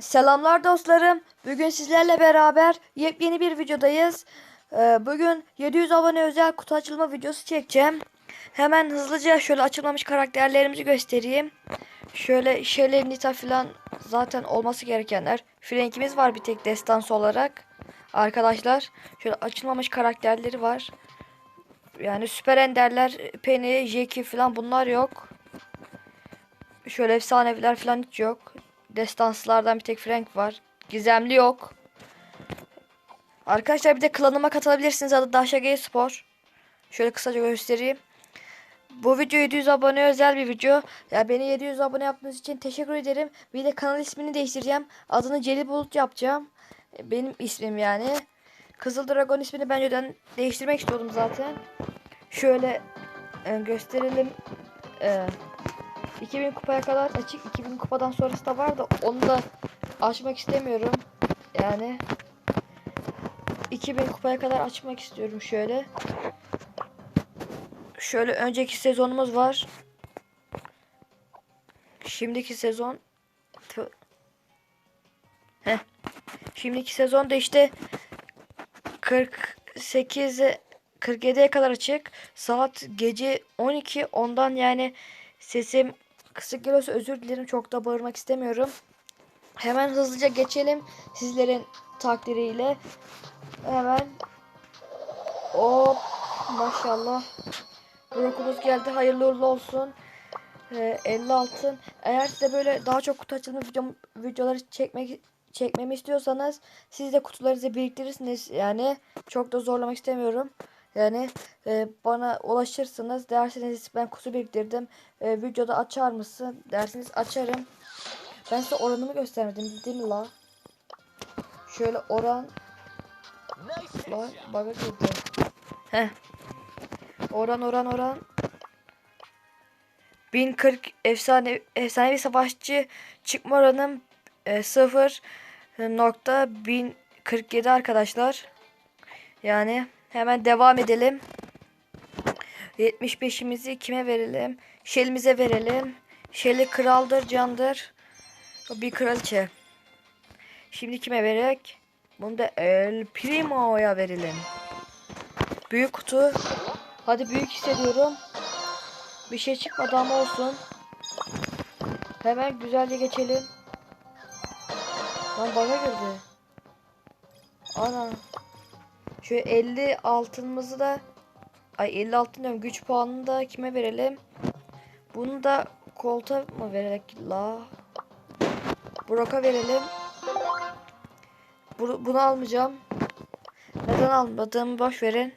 Selamlar dostlarım. Bugün sizlerle beraber yepyeni bir videodayız. Ee, bugün 700 abone özel kutu açılma videosu çekeceğim. Hemen hızlıca şöyle açılmamış karakterlerimizi göstereyim. Şöyle şeyler Nita falan zaten olması gerekenler. Frank'imiz var bir tek destansı olarak. Arkadaşlar şöyle açılmamış karakterleri var. Yani süper enderler, Penny, Jackie falan bunlar yok. Şöyle efsaneviler falan hiç yok. Destanslardan bir tek Frank var. Gizemli yok. Arkadaşlar bir de klanıma katılabilirsiniz. Adı Dahşa Spor. Şöyle kısaca göstereyim. Bu video 700 abone özel bir video. Ya beni 700 abone yaptığınız için teşekkür ederim. Bir de kanal ismini değiştireceğim. Adını Celil Bulut yapacağım. E, Benim ismim yani. Kızıl Dragon ismini ben öden değiştirmek istiyordum zaten. Şöyle e, gösterelim. E, 2000 kupaya kadar açık. 2000 kupadan sonrası da var da onu da açmak istemiyorum. Yani 2000 kupaya kadar açmak istiyorum şöyle. Şöyle önceki sezonumuz var. Şimdiki sezon. Heh. Şimdiki sezonda işte 48 47'ye kadar açık. Saat gece 12 ondan yani sesim kısık geliyorsa özür dilerim. Çok da bağırmak istemiyorum. Hemen hızlıca geçelim sizlerin takdiriyle. Hemen Hop maşallah. Brokumuz geldi. Hayırlı uğurlu olsun. Ee, 50 altın. Eğer size böyle daha çok kutu açılımı video, videoları çekmek çekmemi istiyorsanız siz de kutularınızı biriktirirsiniz. Yani çok da zorlamak istemiyorum. Yani e, bana ulaşırsınız dersiniz ben kutu biriktirdim. E, videoda açar mısın dersiniz açarım. Ben size oranımı göstermedim değil mi la? Şöyle oran Lan bug'a girdi. Heh. Oran oran oran. 1040 efsane efsanevi savaşçı çıkma oranım e, 0 nokta 1047 arkadaşlar. Yani hemen devam edelim. 75'imizi kime verelim? Şelimize verelim. Şeli kraldır, candır. Bir kraliçe. Şimdi kime verek? Bunu da El Primo'ya verelim. Büyük kutu. Hadi büyük hissediyorum. Bir şey çıkmadı ama olsun. Hemen güzelce geçelim. Lan bana girdi. Ana. Şu 50 altınımızı da ay 50 altın diyorum güç puanını da kime verelim? Bunu da kolta mı vererek la? Brock'a verelim. Bu- bunu almayacağım. Neden almadığımı boş verin.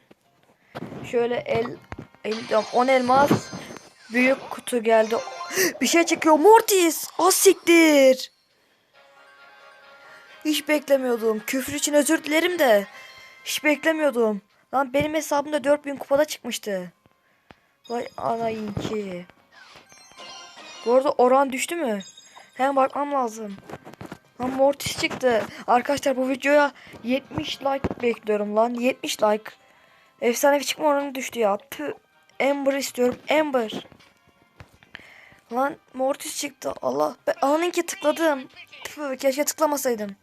Şöyle el, el diyorum, 10 elmas. Büyük kutu geldi. Bir şey çıkıyor. Mortis. Az siktir. Hiç beklemiyordum. Küfür için özür dilerim de. Hiç beklemiyordum. Lan benim hesabımda 4000 kupada çıkmıştı. Vay anayınki. Bu arada oran düştü mü? Hemen bakmam lazım. Lan Mortis çıktı. Arkadaşlar bu videoya 70 like bekliyorum lan. 70 like. Efsanevi çıkma oranı düştü ya. Tüh. Amber istiyorum. Amber. Lan Mortis çıktı. Allah. Ben anınki tıkladım. Tüh, keşke tıklamasaydım.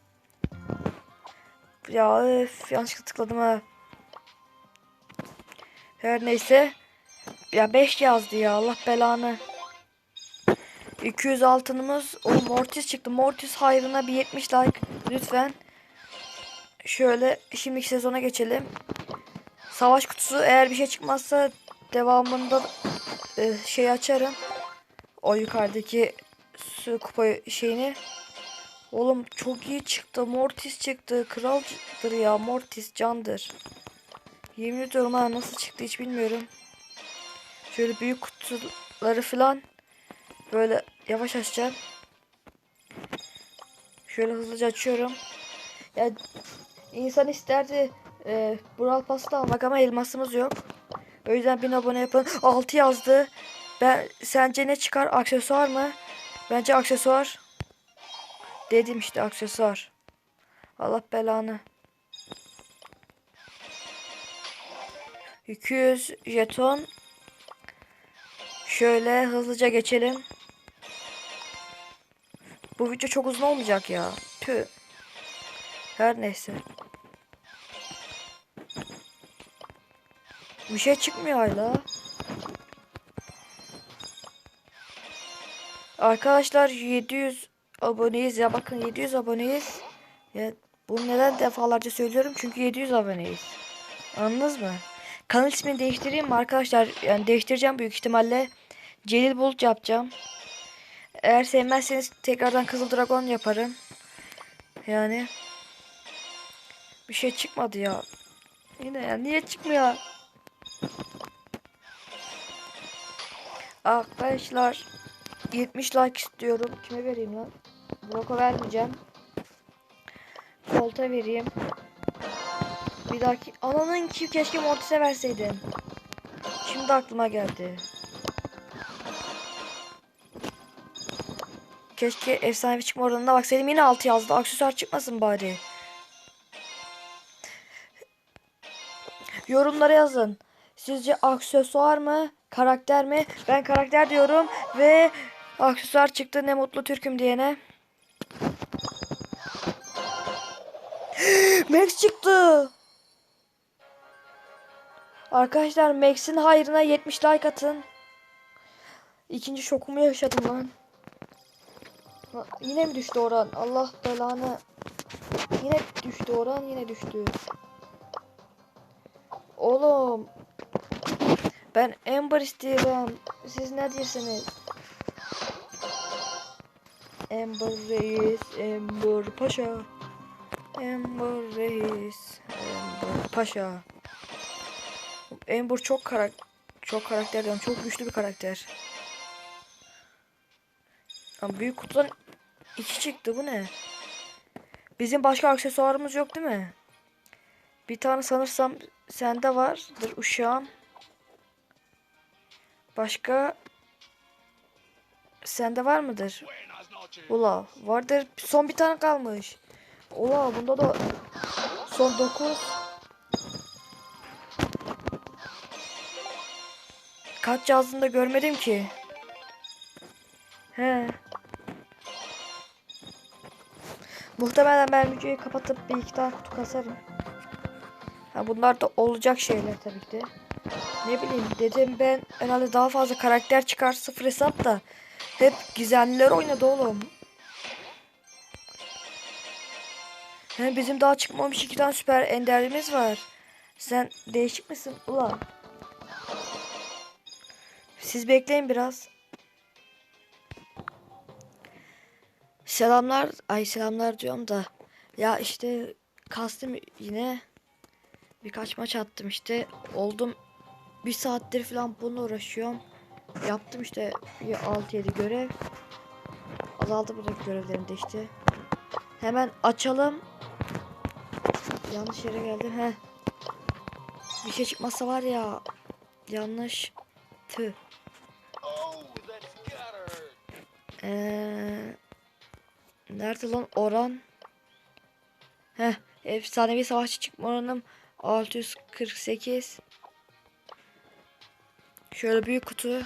Ya öf yanlışlıkla tıkladım ha. Her neyse. Ya 5 yazdı ya Allah belanı. 200 altınımız. O Mortis çıktı. Mortis hayrına bir 70 like lütfen. Şöyle şimdiki sezona geçelim. Savaş kutusu eğer bir şey çıkmazsa devamında e, şey açarım. O yukarıdaki su kupa şeyini. Oğlum çok iyi çıktı. Mortis çıktı. Kraldır ya. Mortis candır. Yemin ediyorum ha nasıl çıktı hiç bilmiyorum. Şöyle büyük kutuları falan böyle yavaş açacağım. Şöyle hızlıca açıyorum. Ya insan isterdi e, Brawl Pass'ı da almak ama elmasımız yok. O yüzden bin abone yapın. 6 yazdı. Ben sence ne çıkar? Aksesuar mı? Bence aksesuar. Dedim işte aksesuar. Allah belanı. 200 jeton. Şöyle hızlıca geçelim. Bu video çok uzun olmayacak ya. Tüh. Her neyse. Bir şey çıkmıyor hala. Arkadaşlar 700 aboneyiz ya bakın 700 aboneyiz. Ya bunu neden defalarca söylüyorum çünkü 700 aboneyiz. Anladınız mı? Kanal ismini değiştireyim arkadaşlar? Yani değiştireceğim büyük ihtimalle. Celil Bulut yapacağım. Eğer sevmezseniz tekrardan Kızıl Dragon yaparım. Yani bir şey çıkmadı ya. Yine ya niye çıkmıyor? Arkadaşlar 70 like istiyorum. Kime vereyim lan? Brock'a vermeyeceğim. Colt'a vereyim. Bir dahaki ananın ki keşke Mortis'e verseydim. Şimdi aklıma geldi. Keşke efsanevi çıkma oranına baksaydım. Yine 6 yazdı. Aksesuar çıkmasın bari. Yorumlara yazın. Sizce aksesuar mı? Karakter mi? Ben karakter diyorum. Ve aksesuar çıktı. Ne mutlu Türk'üm diyene. Max çıktı. Arkadaşlar Max'in hayrına 70 like atın. İkinci şokumu yaşadım lan. Yine mi düştü oran? Allah belanı. Yine düştü oran yine düştü. Oğlum. Ben Ember istiyorum. Siz ne diyorsunuz? Ember Reis, Ember Paşa. Ember Reis, Ember Paşa. Ember çok karak çok karakter diyorum. Çok güçlü bir karakter. Ama büyük kutudan iki çıktı. Bu ne? Bizim başka aksesuarımız yok değil mi? Bir tane sanırsam sende vardır uşağım. Başka sende var mıdır? Ula vardır. Son bir tane kalmış. Ula bunda da son 9. Kaç yazdığını da görmedim ki. He. Muhtemelen ben videoyu kapatıp bir iki tane kutu kasarım. Ha bunlar da olacak şeyler tabii ki. Ne bileyim dedim ben herhalde daha fazla karakter çıkar sıfır hesap da. Hep gizemliler oynadı oğlum. Hem bizim daha çıkmamış iki tane süper enderimiz var. Sen değişik misin ulan? Siz bekleyin biraz. Selamlar. Ay selamlar diyorum da. Ya işte kastım yine. Birkaç maç attım işte. Oldum. Bir saattir falan bununla uğraşıyorum. Yaptım işte bir 6-7 görev. Azaldı buradaki görevlerim de işte. Hemen açalım. Yanlış yere geldim. He. Bir şey çıkmasa var ya. Yanlış. Tüh. Ee, nerede lan oran? Heh, efsanevi savaşçı çıkma oranım 648. Şöyle büyük kutu.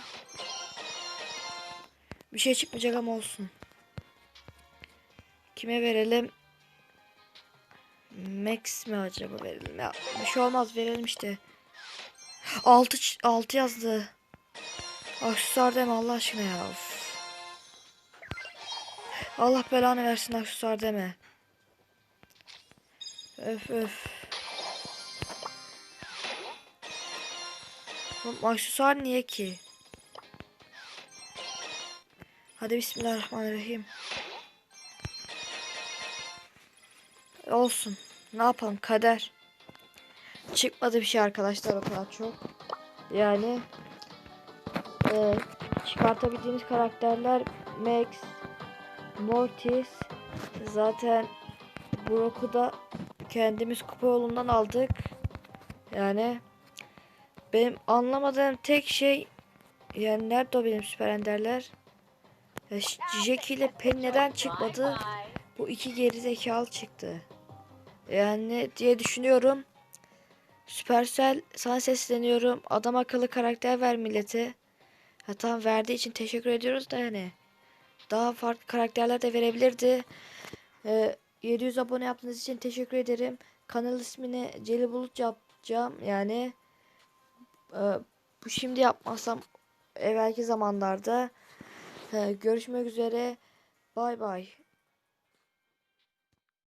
Bir şey çıkmayacak ama olsun. Kime verelim? Max mi acaba verelim? Ya bir şey olmaz verelim işte. 6 6 yazdı. Aksesuar deme Allah aşkına ya. Of. Allah belanı versin aksesuar deme. Öf öf. Aksesuar niye ki? Hadi bismillahirrahmanirrahim. Olsun. Ne yapalım kader. Çıkmadı bir şey arkadaşlar o kadar çok. Yani e, çıkartabildiğimiz karakterler Max, Mortis. Zaten Brock'u da kendimiz kupa yolundan aldık. Yani benim anlamadığım tek şey yani nerede o benim süper enderler? Ya Jackie ile Penny neden çıkmadı? Bu iki geri zekalı çıktı. Yani diye düşünüyorum. Supercell sana sesleniyorum. Adam akıllı karakter ver millete. Ha tamam verdiği için teşekkür ediyoruz da yani. daha farklı karakterler de verebilirdi. Ee, 700 abone yaptığınız için teşekkür ederim. Kanal ismini Celi Bulut yapacağım. Yani e, bu şimdi yapmazsam evvelki zamanlarda. Ee, görüşmek üzere. Bay bay.